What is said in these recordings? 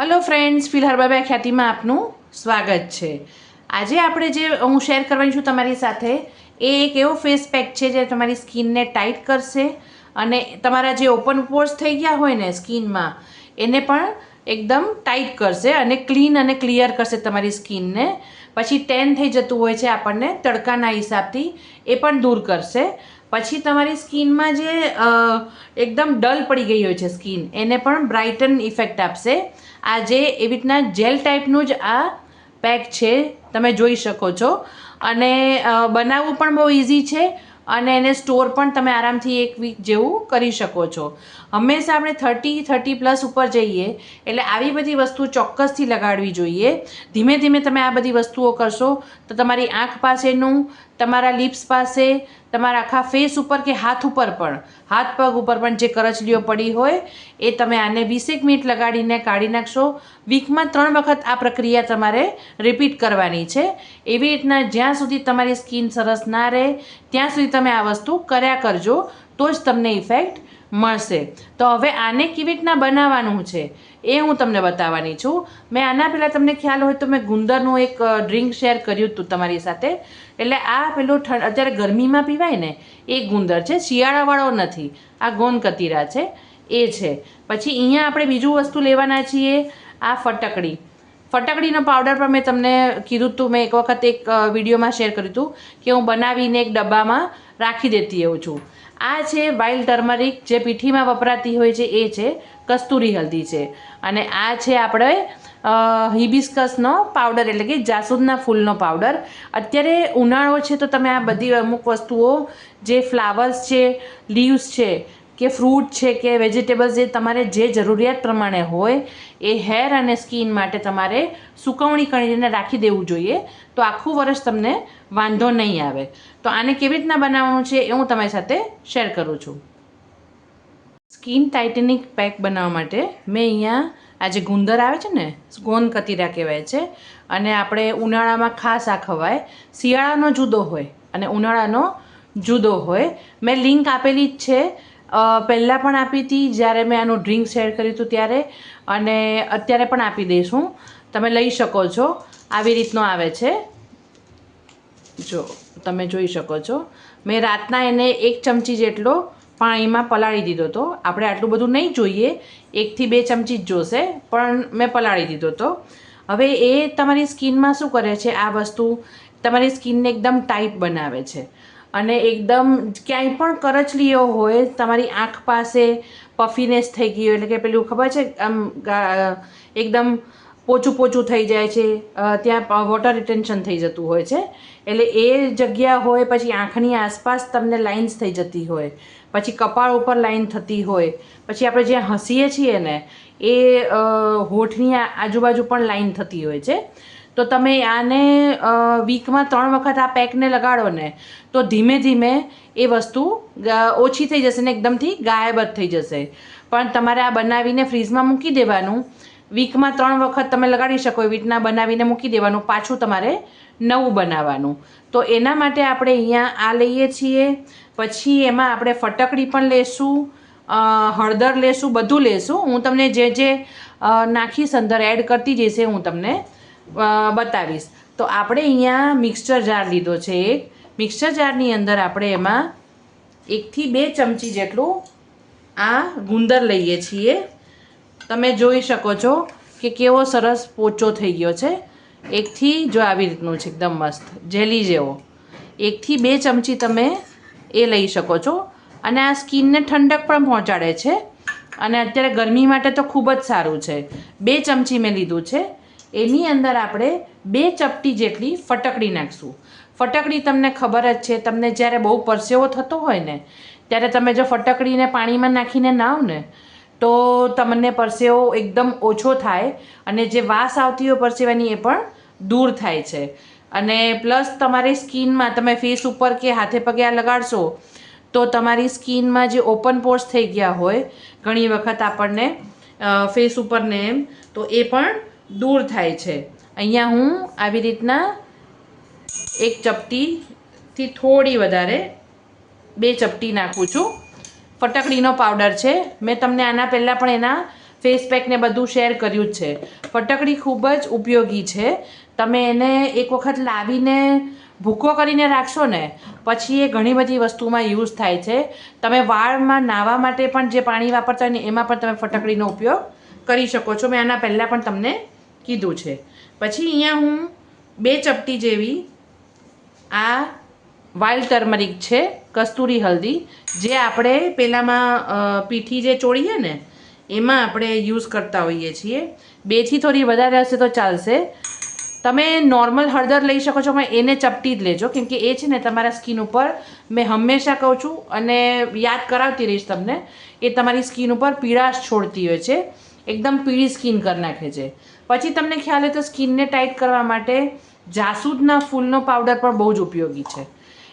Hello friends ફિલહાલ બાબા ખ્યાતિમાં આપનું સ્વાગત છે. આજે આપણે જે હું શેર કરવાની છું તમારી સાથે, એ એક એવો ફેસ પેક છે જે તમારી સ્કિનને ટાઈટ કરશે અને તમારા જે ઓપન પોર્સ થઈ ગયા હોય ને સ્કિનમાં એને પણ એકદમ ટાઈટ કરશે અને ક્લીન અને ક્લિયર કરશે તમારી સ્કિનને પછી ટેન થઈ જતું હોય છે આપણને તડકાના હિસાબથી, એ પણ દૂર કરશે. પછી તમારી સ્કિનમાં જે એકદમ ડલ પડી ગઈ હોય છે સ્કિન એને પણ બ્રાઇટન ઇફેક્ટ આપશે. આ જે એવી રીતના જેલ ટાઈપનું જ આ પેક છે, તમે જોઈ શકો છો. અને બનાવવું પણ બહુ ઇઝી છે અને એને સ્ટોર પણ તમે આરામથી એક વીક જેવું કરી શકો છો. હંમેશા આપણે થર્ટી થર્ટી પ્લસ ઉપર જઈએ એટલે આવી બધી વસ્તુ ચોક્કસથી લગાડવી જોઈએ. ધીમે ધીમે તમે આ બધી વસ્તુઓ કરશો તો તમારી આંખ પાસેનું તમારા લિપ્સ પાસે, તમારા આખા ફેસ ઉપર કે હાથ ઉપર પણ, હાથ પગ ઉપર પણ જે કરચલીઓ પડી હોય, એ તમે આને વીસેક મિનિટ લગાડીને કાઢી નાખશો. વીકમાં ત્રણ વખત આ પ્રક્રિયા તમારે રિપીટ કરવાની છે. એવી રીતના જ્યાં સુધી તમારી સ્કિન સરસ ના રહે, ત્યાં સુધી તમે આ વસ્તુ કર્યા કરજો. તો જ તમને ઇફેક્ટ મળશે. તો હવે આને કેવી રીતના બનાવવાનું છે એ હું તમને બતાવવાની છું. મેં આના પહેલાં તમને ખ્યાલ હોય તો મેં ગુંદરનું એક ડ્રિંક શેર કર્યું હતું તમારી સાથે. એટલે આ પેલું ઠંડ, અત્યારે ગરમીમાં પીવાય ને, એ ગુંદર છે. શિયાળાવાળો નથી. આ ગોન કતીરા છે. એ છે. પછી અહીંયા આપણે બીજું વસ્તુ લેવાના છીએ, આ ફટકડી. ફટકડીનો પાવડર પણ મેં તમને કીધું હતું મેં એક વખત એક વિડીયોમાં શેર કર્યું હતું કે હું બનાવીને એક ડબ્બામાં રાખી દેતી હોઉં છું. આ છે વાઇલ્ડ ટર્મરિક, જે પીઠીમાં વપરાતી હોય છે, એ છે કસ્તુરી હલ્દી છે. અને આ છે આપણે હિબિસ્કસનો પાવડર, એટલે કે જાસૂદના ફૂલનો પાવડર. અત્યારે ઉનાળો છે તો તમે આ બધી અમુક વસ્તુઓ, જે ફ્લાવર્સ છે, લીવ્સ છે કે ફ્રૂટ છે કે વેજીટેબલ્સ જે તમારે જે જરૂરિયાત પ્રમાણે હોય, એ હેર અને સ્કિન માટે તમારે સુકવણી કરીને રાખી દેવું જોઈએ. તો આખું વર્ષ તમને વાંધો નહીં આવે. તો આને કેવી રીતના બનાવવાનું છે એ હું તમારી સાથે શેર કરું છું. સ્કિન ટાઇટેનિક પેક બનાવવા માટે મેં અહીંયા આ જે ગુંદર આવે છે ને, ગોન કતીરા કહેવાય છે, અને આપણે ઉનાળામાં ખાસ આ ખવાય. શિયાળાનો જુદો હોય અને ઉનાળાનો જુદો હોય. મેં લિંક આપેલી જ છે પહેલાં પણ આપી હતી, જ્યારે મેં આનું ડ્રિંક શેર કર્યું હતું ત્યારે, અને અત્યારે પણ આપી દઈશું તમે લઈ શકો છો. આવી રીતનો આવે છે. જો, તમે જોઈ શકો છો. મેં રાતના એને એક ચમચી જેટલો પાણીમાં પલાળી દીધો હતો. આપણે આટલું બધું નહીં જોઈએ. એકથી બે ચમચી જ જોશે, પણ મેં પલાળી દીધો હતો. હવે એ તમારી સ્કિનમાં શું કરે છે? આ વસ્તુ તમારી સ્કિનને એકદમ ટાઈટ બનાવે છે. અને એકદમ ક્યાંય પણ કરચલીઓ હોય, તમારી આંખ પાસે પફીનેસ થઈ ગયું એટલે કે પેલું ખબર છે, આમ એકદમ પોચું પોચું થઈ જાય છે ત્યાં વોટર રિટેન્શન થઈ જતું હોય છે. એટલે એ જગ્યા હોય, પછી આંખની આસપાસ તમને લાઇન્સ થઈ જતી હોય, પછી કપાળ ઉપર લાઇન થતી હોય, પછી આપણે જ્યાં હસીએ છીએ ને, એ હોઠની આજુબાજુ પણ લાઈન થતી હોય છે. તો તમે આને વીકમાં ત્રણ વખત આ પેકને લગાડો ને, તો ધીમે ધીમે એ વસ્તુ ઓછી થઈ જશે ને એકદમથી ગાયબ જ થઈ જશે. પણ તમારે આ બનાવીને ફ્રીઝમાં મૂકી દેવાનું. વીકમાં ત્રણ વખત તમે લગાડી શકો એવી રીતના બનાવીને મૂકી દેવાનું. પાછું તમારે નવું બનાવવાનું. તો એના માટે આપણે અહીંયા આ લઈએ છીએ. પછી એમાં આપણે ફટકડી પણ લેશું હળદર લેશું, બધું લેશું. હું તમને જે જે નાખીશ અંદર એડ કરતી જઈશે, હું તમને બતાવીશ. તો આપણે અહીંયા મિક્સચર જાર લીધો છે એક. મિક્સચર જારની અંદર આપણે એમાં એકથી બે ચમચી જેટલું આ ગુંદર લઈએ છીએ. તમે જોઈ શકો છો કે કેવો સરસ પોચો થઈ ગયો છે. એકથી જો આવી રીતનું છે, એકદમ મસ્ત, જેલી જેવો. એકથી બે ચમચી તમે એ લઈ શકો છો. અને આ સ્કિનને ઠંડક પણ પહોંચાડે છે. અને અત્યારે ગરમી માટે તો ખૂબ જ સારું છે. બે ચમચી મેં લીધું છે. એની અંદર આપણે બે ચપટી જેટલી ફટકડી નાખશું. ફટકડી તમને ખબર જ છે, તમને જ્યારે બહુ પરસેવો થતો હોય ને, ત્યારે તમે જો ફટકડીને પાણીમાં નાખીને નાહો ને, તો તમને પરસેવો એકદમ ઓછો થાય અને જે વાસ આવતી હોય પરસેવાની એ પણ દૂર થાય છે. અને પ્લસ તમારી સ્કિનમાં તમે ફેસ ઉપર કે હાથે પગે આ લગાડશો, તો તમારી સ્કિનમાં જે ઓપન પોર્સ થઈ ગયા હોય, ઘણી વખત આપણને ફેસ ઉપર ને એમ, તો એ પણ દૂર થાય છે. અહીંયા હું આવી રીતના એક ચપટીથી થોડી વધારે બે ચપટી નાખું છું. ફટકડીનો પાવડર છે. મેં તમને આના પહેલાં પણ એના ફેસ પેકને બધું શેર કર્યું જ છે. ફટકડી ખૂબ જ ઉપયોગી છે. તમે એને એક વખત લાવીને ભૂકો કરીને રાખશો ને, પછી એ ઘણી બધી વસ્તુમાં યુઝ થાય છે. તમે વાળમાં નાહવા માટે પણ જે પાણી વાપરતા હોય ને, એમાં પણ તમે ફટકડીનો ઉપયોગ કરી શકો છો. મેં આના પહેલાં પણ તમને કીધું છે. પછી અહીંયા હું બે ચપટી જેવી આ વાઇલ્ડ ટર્મરિક છે, કસ્તુરી હલ્દી, જે આપણે પેલામાં પીઠી જે ચોળીએ ને, એમાં આપણે યુઝ કરતા હોઈએ છીએ. બેથી થોડી વધારે હશે તો ચાલશે. તમે નોર્મલ હળદર લઈ શકો છો પણ એને ચપટી જ લેજો, કેમ કે એ છે ને તમારા સ્કિન ઉપર મેં હંમેશા કહું છું અને યાદ કરાવતી રહીશ તમને, એ તમારી સ્કિન ઉપર પીળાશ છોડતી હોય છે. એકદમ પીળી સ્કિન કરી નાખે છે. પછી તમને ખ્યાલ હોય તો સ્કિનને ટાઈટ કરવા માટે જાસૂદના ફૂલનો પાવડર પણ બહુ જ ઉપયોગી છે.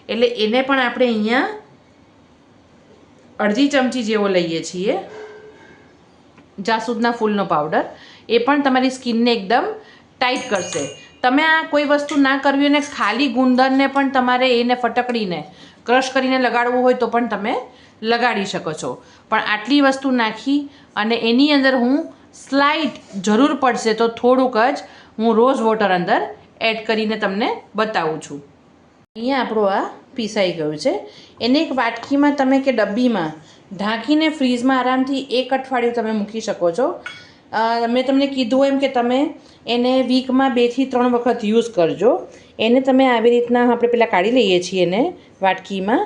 એટલે એને પણ આપણે અહીંયા અડધી ચમચી જેવો લઈએ છીએ. જાસૂદના ફૂલનો પાવડર. એ પણ તમારી સ્કિનને એકદમ ટાઈટ કરશે. તમે આ કોઈ વસ્તુ ના કરવી અને ખાલી ગુંદરને પણ તમારે એને ફટકડીને, ક્રશ કરીને લગાડવું હોય તો પણ તમે લગાડી શકો છો. પણ આટલી વસ્તુ નાખી અને એની અંદર હું સ્લાઇટ જરૂર પડશે તો થોડુંક જ હું રોઝ વોટર અંદર એડ કરીને તમને બતાવું છું. અહીંયા આપણું આ પીસાઈ ગયું છે. એને એક વાટકીમાં તમે કે ડબ્બીમાં ઢાંકીને ફ્રીઝમાં આરામથી એક અઠવાડિયું તમે મૂકી શકો છો. મેં તમને કીધું એમ કે તમે એને વીકમાં બેથી ત્રણ વખત યુઝ કરજો. એને તમે આવી રીતના આપણે પહેલાં કાઢી લઈએ છીએ એને વાટકીમાં.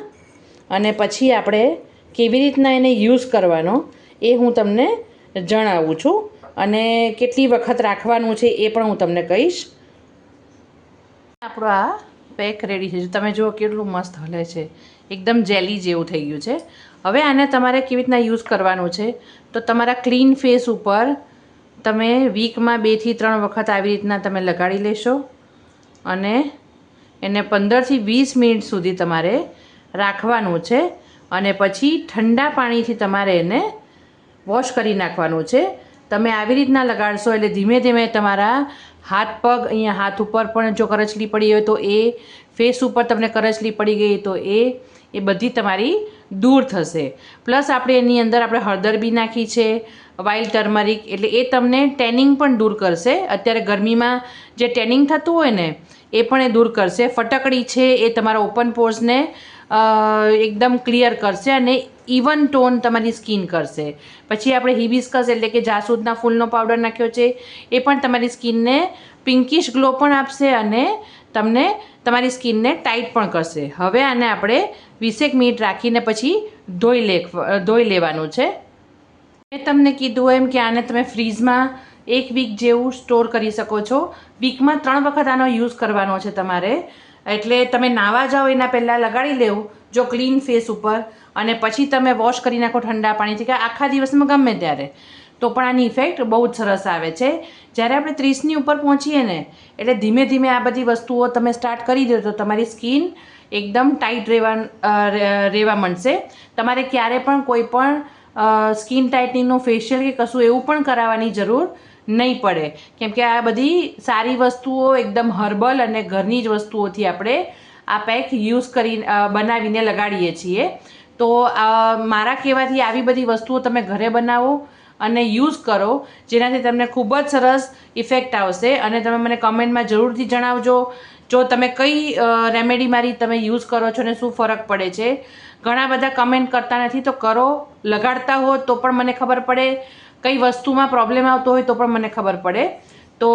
અને પછી આપણે કેવી રીતના એને યુઝ કરવાનો એ હું તમને જણાવું છું. અને કેટલી વખત રાખવાનું છે એ પણ હું તમને કહીશ. આપણો આ પેક રેડી છે. તમે જુઓ કેટલું મસ્ત હલે છે. એકદમ જેલી જેવું થઈ ગયું છે. હવે આને તમારે કેવી રીતના યુઝ કરવાનું છે? તો તમારા ક્લીન ફેસ ઉપર તમે વીકમાં બેથી ત્રણ વખત આવી રીતના તમે લગાડી લેશો. અને એને પંદરથી વીસ મિનિટ સુધી તમારે રાખવાનું છે અને પછી ઠંડા પાણીથી તમારે એને વોશ કરી નાખવાનું છે. તમે આવી રીતના લગાડશો એટલે ધીમે ધીમે તમારા હાથ પગ અહીંયા હાથ ઉપર પણ જો કરચલી પડી હોય તો એ ફેસ ઉપર તમને કરચલી પડી ગઈ તો એ એ બધી તમારી દૂર થશે. પ્લસ આપણે એની અંદર આપણે હળદર બી નાખી છે વાઇલ્ડ ટર્મરિક એટલે એ તમને ટેનિંગ પણ દૂર કરશે. અત્યારે ગરમીમાં જે ટેનિંગ થતું હોય ને, એ પણ એ દૂર કરશે. ફટકડી છે એ તમારા ઓપન પોર્સને એકદમ ક્લિયર કરશે અને ઇવન ટોન તમારી સ્કિન કરશે. પછી આપણે હિબિસ્કસ એટલે કે જાસૂદના ફૂલનો પાવડર નાખ્યો છે, એ પણ તમારી સ્કિનને પિંકિશ ગ્લો પણ આપશે અને તમને તમારી સ્કિનને ટાઈટ પણ કરશે. હવે આને આપણે વીસેક મિનિટ રાખીને પછી ધોઈ લે ધોઈ લેવાનું છે. મેં તમને કીધું એમ કે આને તમે ફ્રીજમાં એક વીક જેવું સ્ટોર કરી શકો છો. વીકમાં ત્રણ વખત આનો યુઝ કરવાનો છે તમારે. એટલે તમે નાવા જાઓ એના પહેલાં, લગાડી લેવું, જો ક્લીન ફેસ ઉપર, અને પછી તમે વોશ કરી નાખો ઠંડા પાણીથી, કે આખા દિવસમાં ગમે ત્યારે. તો પણ આની ઇફેક્ટ બહુ જ સરસ આવે છે. જ્યારે આપણે ત્રીસની ઉપર પહોંચીએ ને, એટલે ધીમે ધીમે આ બધી વસ્તુઓ તમે સ્ટાર્ટ કરી દો તો તમારી સ્કિન એકદમ ટાઈટ રહેવા રહેવા માંડશે. તમારે ક્યારે પણ કોઈ પણ સ્કિન ટાઇટનિંગનું ફેશિયલ કે કશું એવું પણ કરાવવાની જરૂર નહીં પડે. કેમ કે આ બધી સારી વસ્તુઓ એકદમ હર્બલ અને ઘરની જ વસ્તુઓથી આપણે આ પેક યુઝ કરી બનાવીને લગાડીએ છીએ. તો મારા કહેવાથી આવી બધી વસ્તુઓ તમે ઘરે બનાવો અને યુઝ કરો, જેનાથી તમને ખૂબ જ સરસ ઇફેક્ટ આવશે. અને તમે મને કમેન્ટમાં જરૂરથી જણાવજો, જો તમે કઈ રેમેડી મારી તમે યુઝ કરો છો ને શું ફરક પડે છે. ઘણા બધા કમેન્ટ કરતા નથી તો કરો, લગાડતા હો તો પણ મને ખબર પડે. કઈ વસ્તુમાં પ્રોબ્લેમ આવતો હોય તો પણ મને ખબર પડે. તો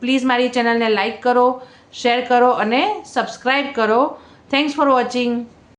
પ્લીઝ મારી ચેનલને લાઈક કરો શેર કરો અને સબસ્ક્રાઈબ કરો. Thanks for watching